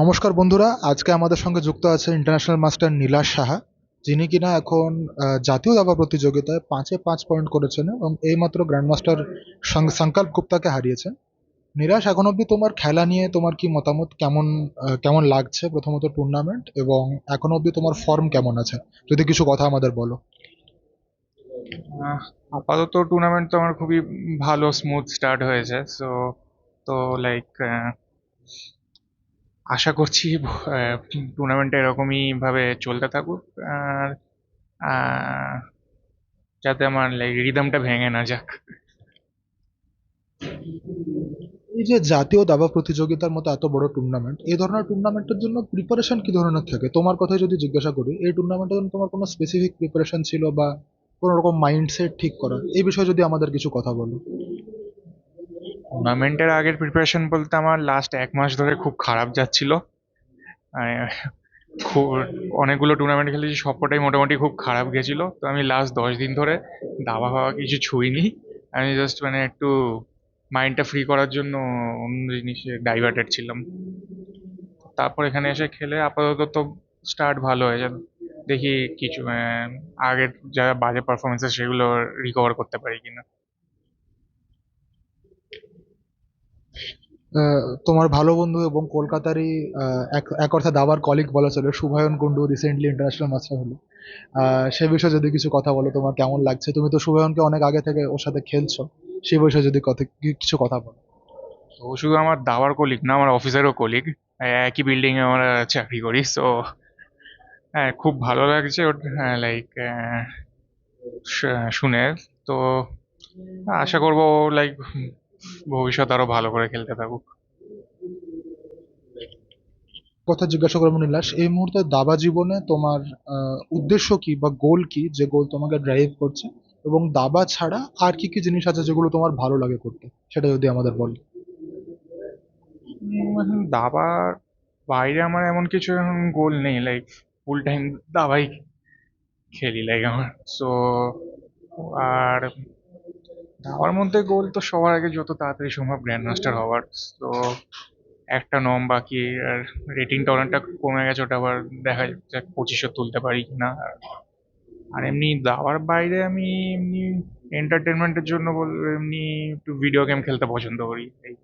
নমস্কার বন্ধুরা, আজকে আমাদের সঙ্গে যুক্ত আছে ইন্টারন্যাশনাল মাস্টার নীলাশ সাহা, যিনি কিনা এখন জাতীয় দাবা প্রতিযোগিতায় পাঁচে পাঁচ পয়েন্ট করেছেন এবং এইমাত্র গ্র্যান্ড মাস্টার সংকল্প গুপ্তাকে হারিয়েছেন। নীলাশ, এখন অবধি তোমার খেলা নিয়ে তোমার কি মতামত? কেমন কেমন লাগছে প্রথমত টুর্নামেন্ট এবং এখন অবধি তোমার ফর্ম কেমন আছে? যদি কিছু কথা আমাদের বলো। আপাতত টুর্নামেন্ট তো আমার খুবই ভালো স্মুথ স্টার্ট হয়েছে। সো তো লাইক আশা করছি টুর্নামেন্টটা এরকমই ভাবে চলতে থাকুক, আর যাতে আমার রিদমটা ভেঙে না যাক। এই যে জাতীয় দাবা প্রতিযোগিতার মতো এত বড় টুর্নামেন্ট এই ধরনের টুর্নামেন্টের জন্য প্রিপারেশন কি ধরনের থাকে? তোমার কথাই যদি জিজ্ঞাসা করি, এই টুর্নামেন্টের জন্য তোমার কোনো স্পেসিফিক প্রিপারেশন ছিল বা কোনো রকম মাইন্ডসেট ঠিক করা এই বিষয়ে যদি আমাদের কিছু কথা বলো। টুর্নামেন্টের আগের প্রিপারেশন বলতে আমার লাস্ট এক মাস ধরে খুব খারাপ যাচ্ছিল। আহ, খুব অনেকগুলো টুর্নামেন্ট খেলেছি সবকটাই মোটামুটি খুব খারাপ গেছিল। তো আমি লাস্ট দশ দিন ধরে দাবা ফাবা কিছু ছুঁইনি। আমি জাস্ট মানে একটু মাইন্ডটা ফ্রি করার জন্য অন্য জিনিসে ডাইভার্টেড ছিলাম। তারপর এখানে এসে খেলে আপাতত তো স্টার্ট ভালো হয়েছে দেখি কিছু আগের যা বাজে পারফরমেন্স সেগুলো রিকভার করতে পারি কিনা। তোমার ভালো বন্ধু এবং কলকাতারই এক এক অর্থে দাবার কলিগ বলা চলে, Shubhayan Kundu recently international master হলো। সে বিষয়ে যদি কিছু কথা বলো, তোমার কেমন লাগছে? তুমি তো শুভায়নকে অনেক আগে থেকে ওর সাথে খেলছো, সে বিষয়ে যদি কথা কিছু কথা বলো? তো শুধু আমার দাবার কলিগ না, আমার অফিসেরও কলিগ একই বিল্ডিং এ আমরা চাকরি করি সো হ্যাঁ খুব ভালো লাগছে ওর লাইক শুনে। তো, আশা করব লাইক ভবিষ্যৎ আরও ভালো করে খেলতে থাকুক। কথা জিজ্ঞাসা করব নীলাস এই মুহূর্তে দাবা জীবনে তোমার আহ, উদ্দেশ্য কি বা গোল কি যে গোল তোমাকে ড্রাইভ করছে? এবং দাবা ছাড়া আর কি কি জিনিস আছে যেগুলো তোমার ভালো লাগে করতে? সেটা যদি আমাদের বল। দাবার বাইরে আমার এমন কিছু এখন গোল নেই লাইক ফুল টাইম দাবাই খেলি লাইক আমার। সো আর দাবার মধ্যে গোল তো সবার আগে যত তাড়াতাড়ি সম্ভব গ্র্যান্ড মাস্টার হওয়ার। তো একটা নম বাকি আর রেটিংটা অনেকটা কমে গেছে ওটা আবার দেখা যাক পঁচিশশো তুলতে পারি কিনা। আর- আর এমনি দাবার বাইরে আমি এমনি এন্টারটেনমেন্টের জন্য বল এমনি একটু ভিডিও গেম খেলতে পছন্দ করি। এই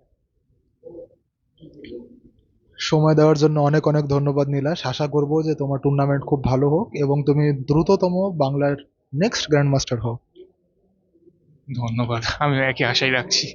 সময় দেওয়ার জন্য অনেক অনেক ধন্যবাদ নীলাস আশা করব যে তোমার টুর্নামেন্ট খুব ভালো হোক এবং তুমি দ্রুততম বাংলার নেক্সট গ্র্যান্ড মাস্টার হও। ধন্যবাদ আমি একই আশাই রাখছি।